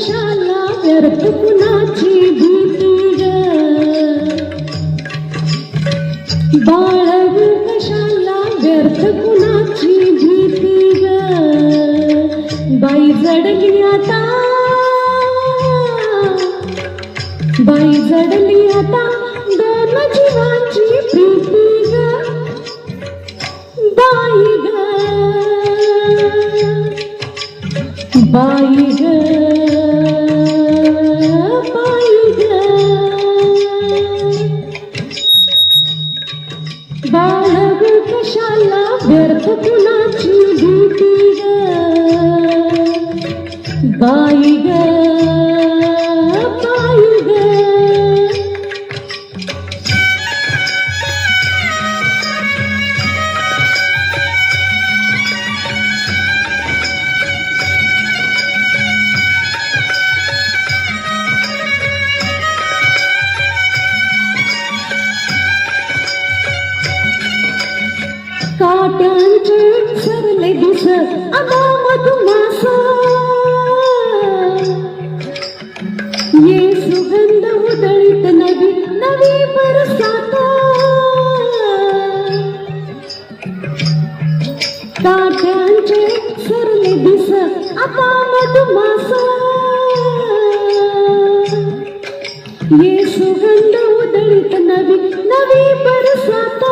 कशाला व्यर्थ कुणाची भीती ग. बाळग कशाला व्यर्थ कुणाची भीती ग? बाई जडली आता. बाई जडली आता दोन जीवाची प्रीती ग. बाई कशाला व्यर्थ सरले दिस अगा मधुमास ये सुगंध उदळीत नवी नवी बरसात काट्यांचे सरले दिस आता मधुमास ये सुगंध उदळीत नवी नवी बरसात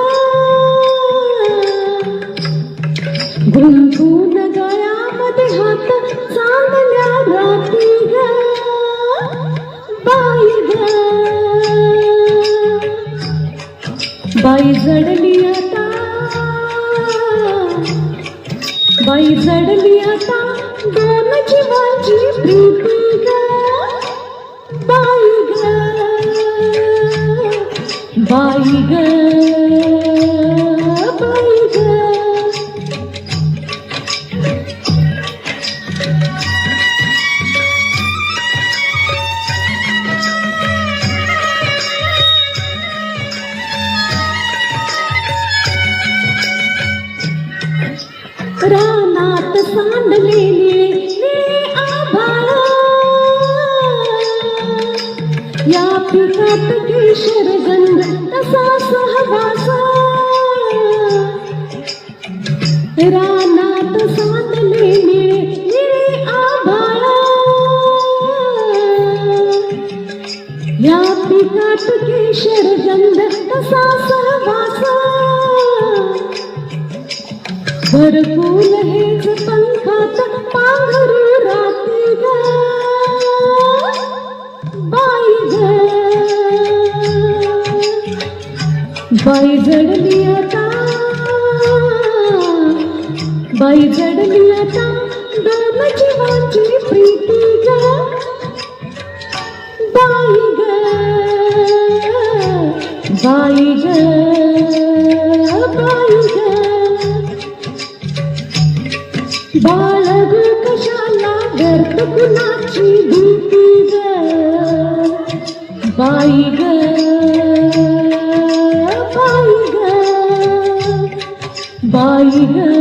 बाई जडली आता. बाई जडली आता. दोन जीवाची प्रीती. रानात सांडलेले आभाळ. या पिकात केशर गंध तसा सहवास. रानात सांडले निळे निळे आभाळ. या पिकात केशर गंध तसा भरपूर हेच पंखात पांघरू राती ग बाई ग बाई जडली आता बाई जडली आता दोन जीवाची प्रीती ग बाई ग. बाई ग. बाळग कशाला व्यर्थ कुणाची भीती ग? बाई ग बाई ग बाई ग.